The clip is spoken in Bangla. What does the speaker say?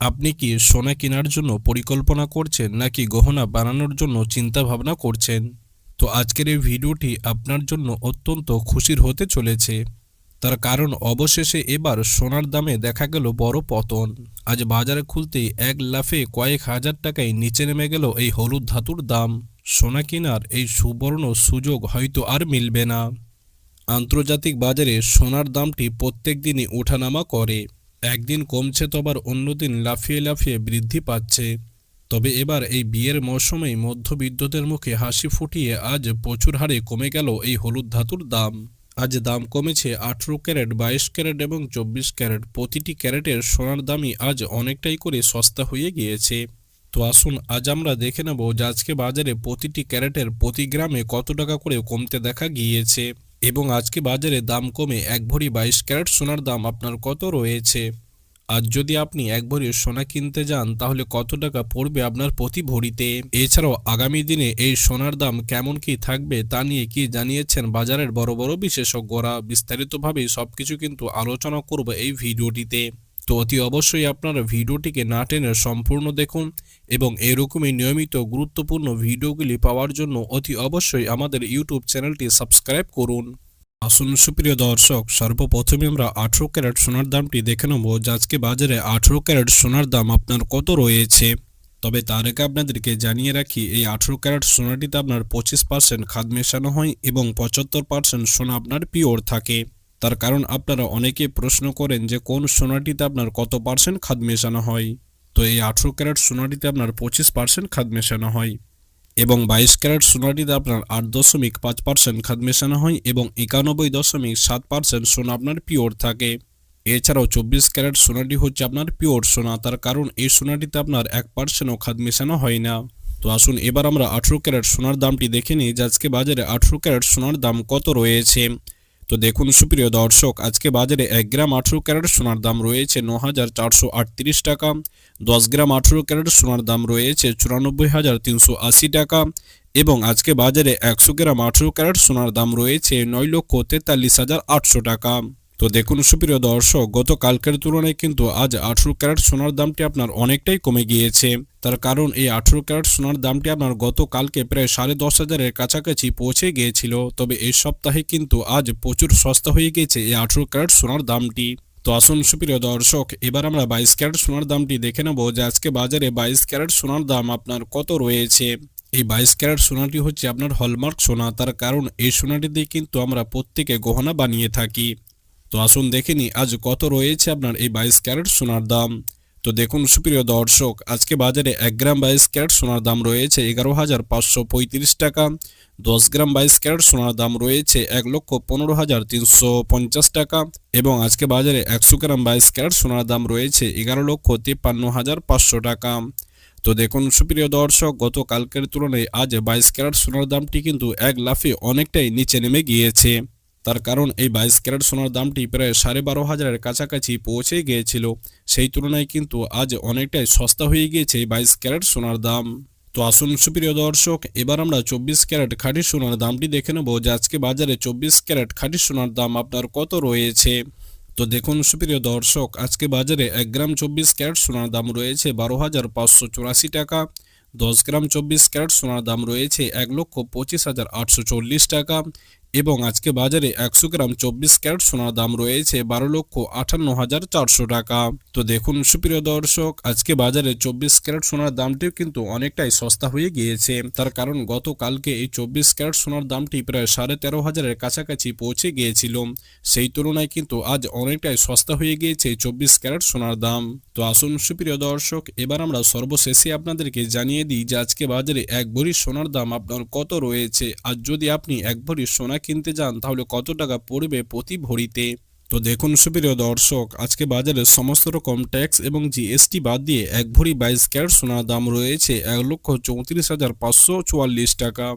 আপনি কি সোনা কেনার জন্য পরিকল্পনা করছেন নাকি গহনা বানানোর জন্য চিন্তা ভাবনা করছেন? তো আজকের এই ভিডিওটি আপনার জন্য অত্যন্ত খুশির হতে চলেছে। তার কারণ অবশেষে এবার সোনার দামে দেখা গেল বড় পতন। আজ বাজারে খুলতেই এক লাফে কয়েক হাজার টাকায় নিচে নেমে গেল এই হলুদ ধাতুর দাম। সোনা কেনার এই সুবর্ণ সুযোগ হয়তো আর মিলবে না। আন্তর্জাতিক বাজারে সোনার দামটি প্রত্যেক দিনই ওঠানামা করে। একদিন কমছে তো আবার অন্যদিন লাফিয়ে লাফিয়ে বৃদ্ধি পাচ্ছে। তবে এবার এই বিয়ের মৌসুমেই মধ্যবিত্তদের মুখে হাসি ফুটিয়ে আজ প্রচুর হারে কমে গেল এই হলুদ ধাতুর দাম। আজ দাম কমেছে আঠেরো ক্যারেট, বাইশ ক্যারেট এবং চব্বিশ ক্যারেট। প্রতিটি ক্যারেটের সোনার দামই আজ অনেকটাই করে সস্তা হয়ে গিয়েছে। তো আসুন আজ আমরা দেখে নেব যে আজকে বাজারে প্রতিটি ক্যারেটের প্রতি গ্রামে কত টাকা করে কমতে দেখা গিয়েছে। এবং আজকে বাজারে দাম কমে এক ভরি বাইশ ক্যারেট সোনার দাম আপনার কত রয়েছে? আজ যদি আপনি এক ভরি সোনা কিনতে যান, তাহলে কত টাকা পড়বে আপনার প্রতি ভরিতে? এছাড়াও আগামী দিনে এই সোনার দাম কেমন কি থাকবে তা নিয়ে কি জানিয়েছেন বাজারের বড় বড় বিশেষজ্ঞরা? বিস্তারিতভাবে সবকিছু কিন্তু আলোচনা করব এই ভিডিওটিতে। তো অতি অবশ্যই আপনারা ভিডিওটিকে না টেনে সম্পূর্ণ দেখুন এবং এরকমই নিয়মিত গুরুত্বপূর্ণ ভিডিওগুলি পাওয়ার জন্য অতি অবশ্যই আমাদের ইউটিউব চ্যানেলটি সাবস্ক্রাইব করুন। আসুন সুপ্রিয় দর্শক, সর্বপ্রথমে আমরা আঠেরো ক্যারেট সোনার দামটি দেখে নেব আজকে বাজারে আঠেরো ক্যারেট সোনার দাম আপনার কত রয়েছে? তবে তার আগে আপনাদেরকে জানিয়ে রাখি, এই আঠেরো ক্যারেট সোনাটিতে আপনার পঁচিশ পার্সেন্ট খাদ মেশানো হয় এবং পঁচাত্তর পার্সেন্ট সোনা আপনার পিওর থাকে। তার কারণ আপনারা অনেকে প্রশ্ন করেন যে কোন সোনাটিতে আপনার কত পার্সেন্ট খাদ মেশানো হয়। তো এই আঠেরো ক্যারেট সোনাটিতে আপনার পঁচিশ পার্সেন্ট খাদ মেশানো হয় এবং বাইশ ক্যারেট সোনাটিতে আপনার আট দশমিক পাঁচ পার্সেন্ট খাদ মেশানো হয় এবং একানব্বই দশমিক সাত পার্সেন্ট সোনা আপনার পিওর থাকে। এছাড়াও চব্বিশ ক্যারেট সোনাটি হচ্ছে আপনার পিওর সোনা, তার কারণ এই সোনাটিতে আপনার এক পার্সেন্টও খাদ মেশানো হয় না। তো আসুন এবার আমরা আঠেরো ক্যারেট সোনার দামটি দেখে নিই, যে আজকে বাজারে আঠেরো ক্যারেট সোনার দাম কত রয়েছে। তো দেখুন, সুপ্রিয় দর্শক, আজকে বাজারে এক গ্রাম আঠেরো ক্যারেট সোনার দাম রয়েছে ন হাজার চারশো আটত্রিশ টাকা। দশ গ্রাম আঠেরো ক্যারেট সোনার দাম রয়েছে চুরানব্বই হাজার তিনশো আশি টাকা এবং আজকে বাজারে একশো গ্রাম আঠেরো ক্যারেট সোনার দাম রয়েছে নয় লক্ষ তেতাল্লিশ হাজার আটশো টাকা। তো দেখুন সুপ্রিয় দর্শক, গতকালকের তুলনায় কিন্তু আজ আঠেরো ক্যারেট সোনার দামটি আপনার অনেকটাই কমে গিয়েছে। তার কারণ এই আঠেরো ক্যারেট সোনার দামটি আপনার গতকালকে প্রায় সাড়ে দশ হাজারের কাছাকাছি পৌঁছে গিয়েছিল। তবে এই সপ্তাহে কিন্তু আজ প্রচুর সস্তা হয়ে গিয়েছে এই আঠেরো ক্যারেট সোনার দামটি। তো আসুন সুপ্রিয় দর্শক, এবার আমরা বাইশ ক্যারেট সোনার দামটি দেখে নেব যে আজকে বাজারে বাইশ ক্যারেট সোনার দাম আপনার কত রয়েছে। এই বাইশ ক্যারেট সোনাটি হচ্ছে আপনার হলমার্ক সোনা। তার কারণ এই সোনাটি দিয়ে কিন্তু আমরা প্রত্যেকে গহনা বানিয়ে থাকি। তো আসুন দেখে নিই, আজ কত রয়েছে আপনার এই বাইশ ক্যারেট সোনার দাম। তো দেখুন, সুপ্রিয় দর্শক, আজকে বাজারে এক গ্রাম বাইশ ক্যারেট সোনার দাম রয়েছে এগারো হাজার পাঁচশো পঁয়ত্রিশ টাকা। দশ গ্রাম বাইশ ক্যারেট সোনার দাম রয়েছে এক লক্ষ পনেরো হাজার তিনশো পঞ্চাশ টাকা এবং আজকে বাজারে একশো গ্রাম বাইশ ক্যারেট সোনার দাম রয়েছে এগারো লক্ষ তিপ্পান্ন হাজার পাঁচশো টাকা। তো দেখুন, সুপ্রিয় দর্শক, গতকালকের তুলনায় আজ বাইশ ক্যারেট সোনার দামটি কিন্তু এক লাফে অনেকটাই নিচে নেমে গিয়েছে। তার কারণ এই বাইশ ক্যারেট সোনার দামটি প্রায় সাড়ে বারো হাজারের কাছাকাছি পৌঁছে গিয়েছিল। সেই তুলনায় কিন্তু আজ অনেকটাই সস্তা হয়ে গিয়েছে এই বাইশ ক্যারেট সোনার দাম। তো আসুন সুপ্রিয় দর্শক, এবার আমরা চব্বিশ ক্যারেট খাঁটি সোনার দামটি দেখে নেব যে আজকে বাজারে চব্বিশ ক্যারেট খাঁটি সোনার দাম আপনার কত রয়েছে। তো দেখুন সুপ্রিয় দর্শক, আজকে বাজারে এক গ্রাম চব্বিশ ক্যারেট সোনার দাম রয়েছে বারো হাজার পাঁচশো চুরাশি টাকা। দশ গ্রাম চব্বিশ ক্যারেট সোনার দাম রয়েছে এক লক্ষ পঁচিশ হাজার আটশো চল্লিশ টাকা। এবং আজকে বাজারে একশো গ্রাম চব্বিশ ক্যারেট সোনার দাম রয়েছে বারো লক্ষ আটান্ন হাজার চারশো টাকা। তো দেখুন সুপ্রিয় দর্শক, আজকে বাজারে চব্বিশ ক্যারেট সোনার দামটিও কিন্তু অনেকটাই সস্তা হয়ে গিয়েছে। তার কারণ গতকালকে এই চব্বিশ ক্যারেট সোনার দামটি প্রায় সাড়ে তেরো হাজারের কাছাকাছি পৌঁছে গিয়েছিল। সেই তুলনায় কিন্তু আজ অনেকটাই সস্তা হয়ে গিয়েছে চব্বিশ ক্যারেট সোনার দাম। আসুন, সুপ্রিয় দর্শক, এবার আমরা সর্বশেষে আপনাদেরকে জানিয়ে দিই যে আজকে বাজারে এক ভরি সোনার দাম আপনার কত রয়েছে? আর যদি আপনি এক ভরি সোনা কিনতে যান, তাহলে কত টাকা পড়বে প্রতি ভরিতে? তো দেখুন, সুপ্রিয় দর্শক, আজকে বাজারে সমস্ত রকম ট্যাক্স এবং জিএসটি বাদ দিয়ে এক ভরি বাইশ ক্যারেট সোনার দাম রয়েছে এক লক্ষ চৌত্রিশ হাজার পাঁচশো চুয়াল্লিশ টাকা।